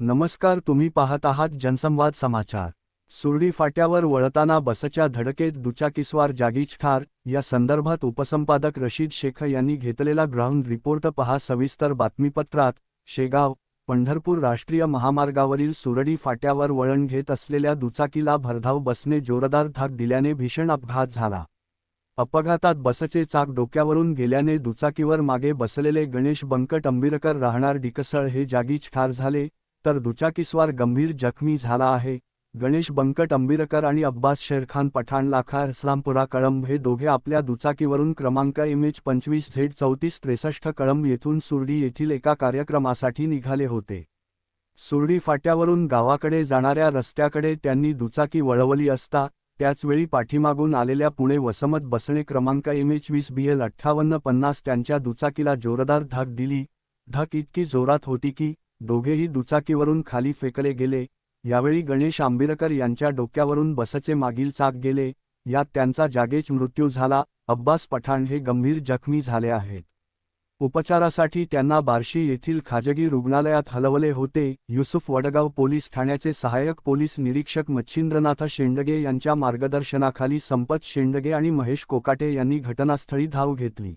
नमस्कार तुम्ही पाहत आहात जनसंवाद समाचार. सुरडी फाट्यावर वळताना बसच्या धडकेत दुचाकीस्वार जागीच ठार या संदर्भात उपसंपादक रशीद शेख यांनी घेतलेला ग्राउंड रिपोर्ट पहा सविस्तर बातमीपत्रात शेगाव पंढरपूर राष्ट्रीय महामार्गावरील सुरडी फाट्यावर वळण घेत असलेल्या दुचाकीला भरधाव बसने जोरदार धाक दिल्याने भीषण अपघात झाला. अपघातात बसचे चाक डोक्यावरून गेल्याने दुचाकीवर मागे बसलेले गणेश बंकट अंबिरकर राहणार डिकसळ हे जागीच ठार झाले तर दुचाकीस्वार गंभीर जखमी झाला आहे. गणेश बंकट अंबिरकर आणि अब्बास शेरखान पठाण लाखा इस्लामपुरा कळंब हे दोघे आपल्या दुचाकीवरून क्रमांक एम एच पंचवीस झेड चौतीस त्रेसष्ट कळंब येथून सुरडी येथील एका कार्यक्रमासाठी निघाले होते. सुरडी फाट्यावरून गावाकडे जाणाऱ्या रस्त्याकडे त्यांनी दुचाकी वळवली असता त्याचवेळी पाठीमागून आलेल्या पुणे वसमत बसणे क्रमांक एम एच वीस बी एल अठ्ठावन्न पन्नास त्यांच्या दुचाकीला जोरदार धाक दिली. धक इतकी जोरात होती की दोघेही दुचाकीवरून खाली फेकले गेले. यावेळी गणेश आंबिरकर यांच्या डोक्यावरून बसचे मागील चाक गेले. यात त्यांचा जागेच मृत्यू झाला. अब्बास पठाण हे गंभीर जखमी झाले आहेत. उपचारासाठी त्यांना बार्शी येथील खाजगी रुग्णालयात हलवले होते. युसुफ वडगाव पोलीस ठाण्याचे सहाय्यक पोलीस निरीक्षक मच्छिंद्रनाथ शेंडगे यांच्या मार्गदर्शनाखाली संपत शेंडगे आणि महेश कोकाटे यांनी घटनास्थळी धाव घेतली.